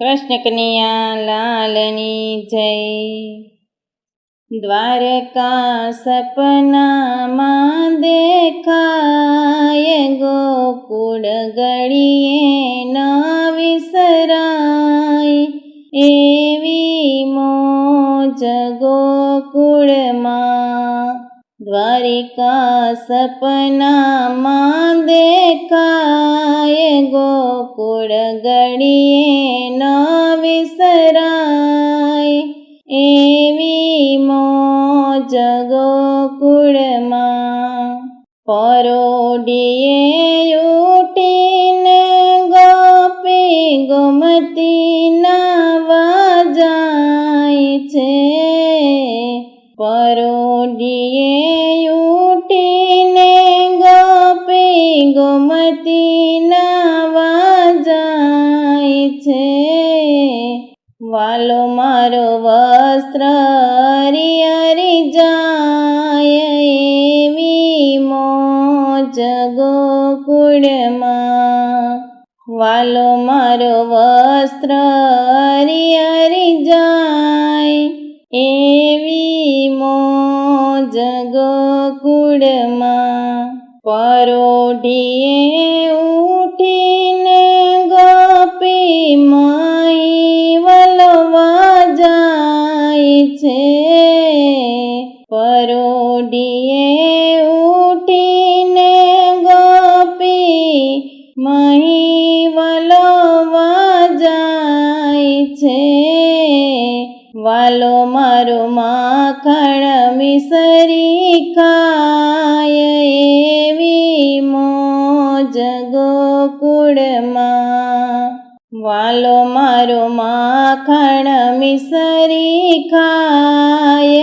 કૃષ્ણ કનૈયા લાલની જય. દ્વારકા સપનામાં દેખાય ગોકુળ ગળીએ ના વિસરાય. એવી મોજ ગોકુળમાં દ્વારિકા સપનામાં દેખાય ગોકુળ ગળીએ ન વિસરાય. એવી મોજ ગોકુળમાં પરોડીએ ઉઠીને ગોપી ગોમતી નાવા પરોડીએ ઉઠીને ગોપી ગોમતીના વાજાય છે. વાલો મારો વસ્ત્ર હરી જાય એવી મોજ ગોકુળમાં. વાલો મારો વસ્ત્ર હરી જાય એવી ગોકુળમાં પરોઢીએ ઉઠીને ગોપી માઈ વલવા જાય છે. પરોઢીએ ઉઠીને ગોપી મહી વલવા જાય છે. વાલો મારો માખણ મિસરી ખાય એવી મોજ ગોકુળમાં. વાલો મારો માખણ મિસરી ખાય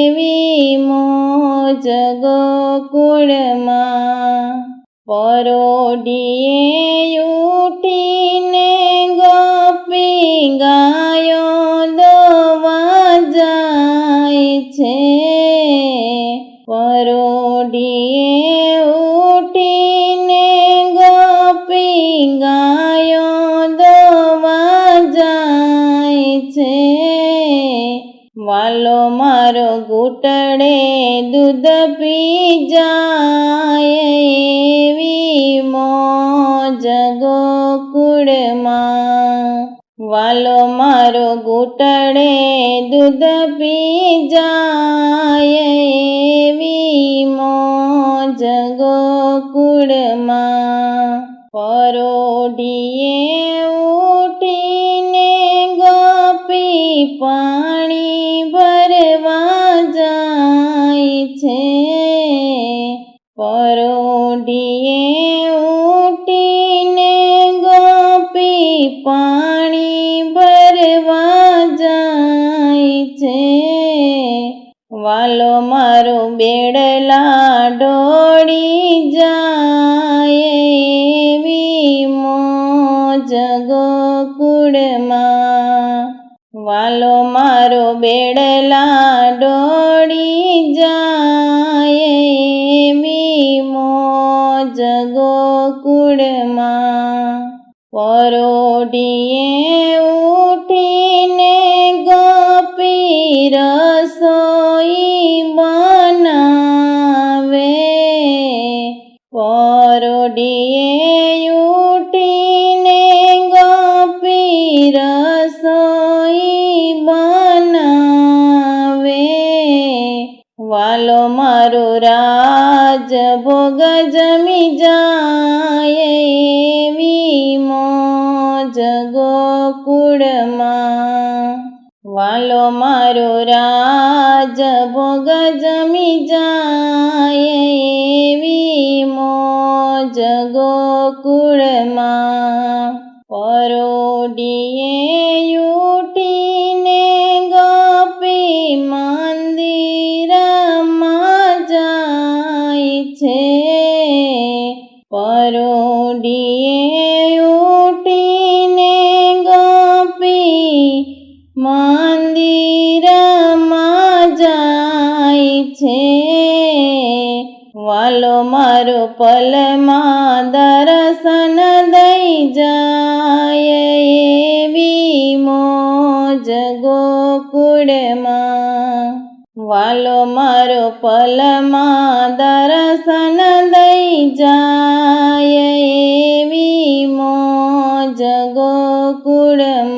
એવી મોજ ગોકુળમાં. પરોડીએ ઉઠીને ગોપી ગાયો દવા જાય છે. પરોડીએ ઉઠીને ગોપી ગાયો દોવા વાલો મારો ઘૂંટડે દૂધ પી જાય એવી મોજ ગોકુળમાં. વાલો મારો ઘૂંટડે દૂધ પી જાય એવી મોજ ગોકુળમાં. પરોઢીએ પાણી ભરવા જાય છે. પરોઢીએ ઉઠીને ગોપી પાણી ભરવા જાય છે. વાલો મારો બેડલા ડોળી જાય એવી મોજ ગોકુળમાં. વાલો મારો બેડલા ડોળી જાય એવી મોજ ગોકુળમાં. પરોઢીએ ઉઠીને ગોપી રસોઈ બનાવે. પરોઢીએ ઉઠીને ગોપી રસોઈ ભોગ જમી જાય એવી મોજ ગોકુળમાં. વાલો મારો રાજ ભોગ જમી જાય એવી મોજ ગોકુળમાં. પરોડીએ યુટીને ગપી મંદિરમાં છે. પરોડીએ ઉઠીને ગોપી મંદિરમાં જાય છે. વાલો મારો પલમાં દર્શન દઈ જાય એવી મોજ ગોકુળમાં. વાલો મારો પલમાં દર્શન દઈ જાય એવી મોજ ગોકુળમાં.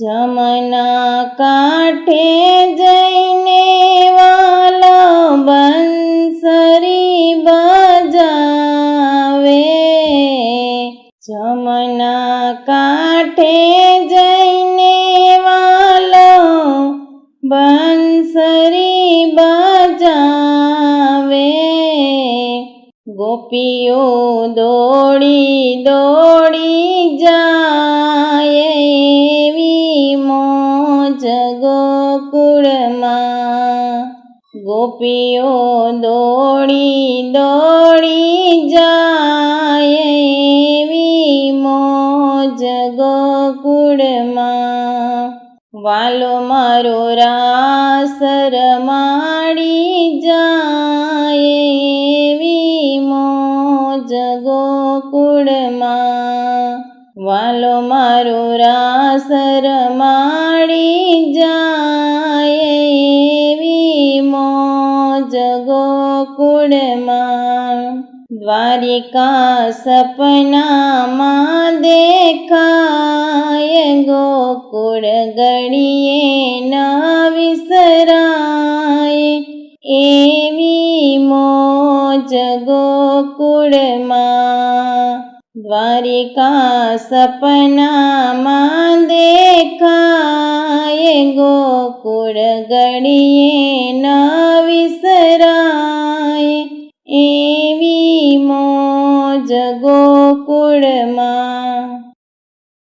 જમના કાંઠે જઈને વાલો બંસરી બજાવે. જમના કાંઠે જઈને બંસરી બજાવે ગોપીઓ દોડી દોડી જાય એવી મોજ ગોકુળમાં. ગોપીઓ દોડી દોડી જાય વાલો મારો રાસ રમાડી જાય એવી મોજ ગોકુળમાં. વાલો મારો રાસ રમાડી જાય એવી મોજ ગોકુળમાં. દ્વારિકા સપનામાં દેખાય ગોકુળ ગળીએ ના વિસરાય. એવી મોજ ગોકુળમાં દ્વારિકા સપનામાં દેખાય ગોકુળ ગળીએ ના વિસરાય. એવી મોજ ગોકુળમાં